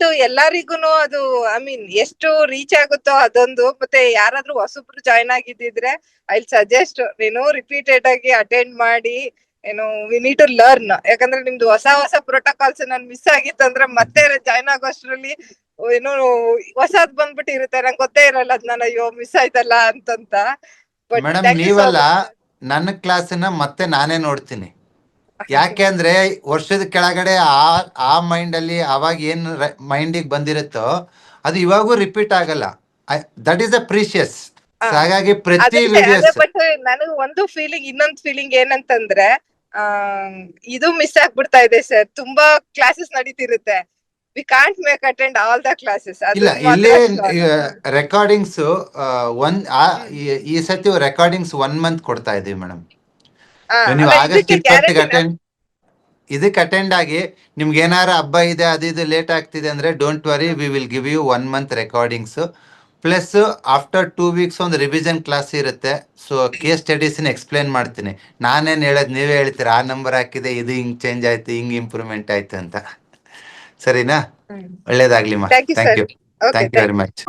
But ಎಲ್ಲರಿಗೂನು ಅದು I mean ಎಷ್ಟು reach ಆಗುತ್ತೋ ಅದೊಂದು ಮತ್ತೆ ಯಾರಾದ್ರೂ ಹೊಸಬ್ರು ಜಾಯ್ನ್ ಆಗಿದ್ದಿದ್ರೆ ಐ ಸಜೆಸ್ಟ್ ನೀನು ರಿಪೀಟೆಡ್ ಆಗಿ ಅಟೆಂಡ್ ಮಾಡಿ ಏನು ವಿ ನೀಡ್ ಟು ಲರ್ನ್ ಯಾಕಂದ್ರೆ ನಿಮ್ದು ಹೊಸ ಹೊಸ ಪ್ರೋಟೋಕಾಲ್ಸ್ ನನ್ ಮಿಸ್ ಆಗಿತ್ತಂದ್ರೆ ಮತ್ತೆ ಜಾಯ್ನ್ ಆಗೋ ಅಷ್ಟ್ರಲ್ಲಿ ಏನು ಹೊಸದ್ ಬಂದ್ಬಿಟ್ಟು ಇರುತ್ತೆ. ನಂಗೆ ಗೊತ್ತೇ ಇರಲ್ಲ ಅದ್ ನಾನು ಅಯ್ಯೋ ಮಿಸ್ ಆಯ್ತಲ್ಲ ಅಂತಂತ. ಬಟ್ ಮೇಡಮ್ ನೀವಲ್ಲ ನನ್ನ ಕ್ಲಾಸನ್ನ ಮತ್ತೆ ನಾನೇ ನೋಡ್ತೀನಿ. ಯಾಕೆ ಅಂದ್ರೆ ವರ್ಷದ ಕೆಳಗಡೆ ಆ ಆ ಮೈಂಡ್ ಅಲ್ಲಿ ಅವಾಗ ಏನ್ ಮೈಂಡಿಗೆ ಬಂದಿರುತ್ತೋ ಅದು ಇವಾಗೂ ರಿಪೀಟ್ ಆಗಲ್ಲ. ದಟ್ ಈಸ್ ಅ ಪ್ರೀಶಿಯಸ್ ಹಾಗಾಗಿ ಪ್ರತಿ ಬಟ್ ನನಗೆ ಒಂದು ಫೀಲಿಂಗ್ ಇನ್ನೊಂದು ಫೀಲಿಂಗ್ ಏನಂತಂದ್ರೆ ಇದು ಮಿಸ್ ಆಗ್ಬಿಡ್ತಾ ಇದೆ ಸರ್. ತುಂಬಾ classes ನಡೀತಿರುತ್ತೆ. We can't make attend all the classes ಇಲ್ಲ ಇಲ್ಲೇ ರೆಕಾರ್ಡಿಂಗ್ಸ್ ಒನ್ ಈ ಸತಿ ರೆಕಾರ್ಡಿಂಗ್ಸ್ ಒನ್ ಮಂತ್ ಕೊಡ್ತಾ ಇದೀವಿ ಮೇಡಮ್ ನೀವು ಆಗಸ್ಟ್ ಇಪ್ಪತ್ತಿಗೆ ಅಟೆಂಡ್ ಇದಕ್ಕೆ ಅಟೆಂಡ್ ಆಗಿ ನಿಮ್ಗೆ ಏನಾರ ಹಬ್ಬ ಇದೆ ಅದು ಇದು ಲೇಟ್ ಆಗ್ತಿದೆ ಅಂದ್ರೆ don't worry we will give you one month recordings plus after two weeks ಒಂದು ರಿವಿಷನ್ ಕ್ಲಾಸ್ ಇರುತ್ತೆ. ಸೊ ಕೇಸ್ ಸ್ಟಡೀಸ್ನ ಎಕ್ಸ್ಪ್ಲೇನ್ ಮಾಡ್ತೀನಿ. ನಾನೇನು ಹೇಳೋದು ನೀವೇ ಹೇಳ್ತೀರಾ ಆ ನಂಬರ್ ಹಾಕಿದೆ ಇದು ಹಿಂಗ್ ಚೇಂಜ್ ಆಯ್ತು ಹಿಂಗ್ ಇಂಪ್ರೂವ್ಮೆಂಟ್ ಆಯ್ತು ಅಂತ. ಸರಿನಾ? ಒಳ್ಳೇದಾಗ್ಲಿ ಮಾ. Thank you thank you very much